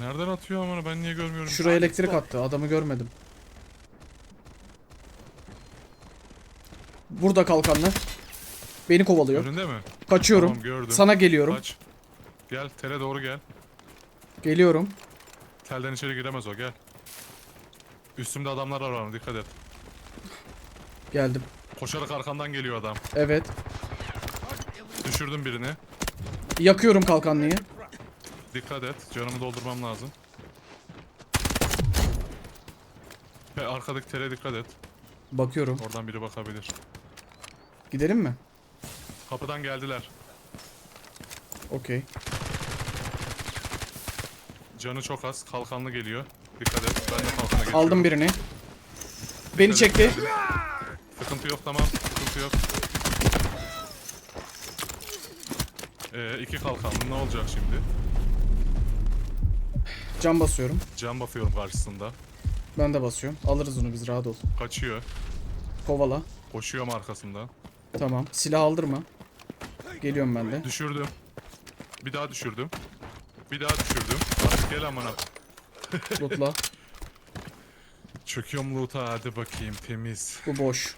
Nereden atıyor ama ben niye görmüyorum? Şuraya elektrik attı. Adamı görmedim. Burada kalkanlı. Beni kovalıyor. Önünde mi? Kaçıyorum. Tamam gördüm. Sana geliyorum. Kaç. Gel tele doğru gel. Geliyorum. Telden içeri giremez o gel. Üstümde adamlar var ama dikkat et. Geldim. Koşarak arkandan geliyor adam. Evet. Düşürdüm birini. Yakıyorum kalkanlıyı. Dikkat et. Canımı doldurmam lazım. Ve arkadaki tele dikkat et. Bakıyorum. Oradan biri bakabilir. Gidelim mi? Kapıdan geldiler. Okey. Canı çok az. Kalkanlı geliyor. Dikkat et. Ben de kalkana geçiyorum. Aldım birini. Beni çekti. Sıkıntı yok tamam. Sıkıntı yok. Ee, iki kalkanlı ne olacak şimdi? Cam basıyorum. Can bakıyorum karşısında. Ben de basıyorum. Alırız onu biz rahat ol. Kaçıyor. Kovala. Koşuyorum arkasından. Tamam. Silah aldırma. Geliyorum ben de. Düşürdüm. Bir daha düşürdüm. Bir daha düşürdüm. Artık gel amına. Lootla. Çöküyorum loot'a hadi bakayım temiz. Bu boş.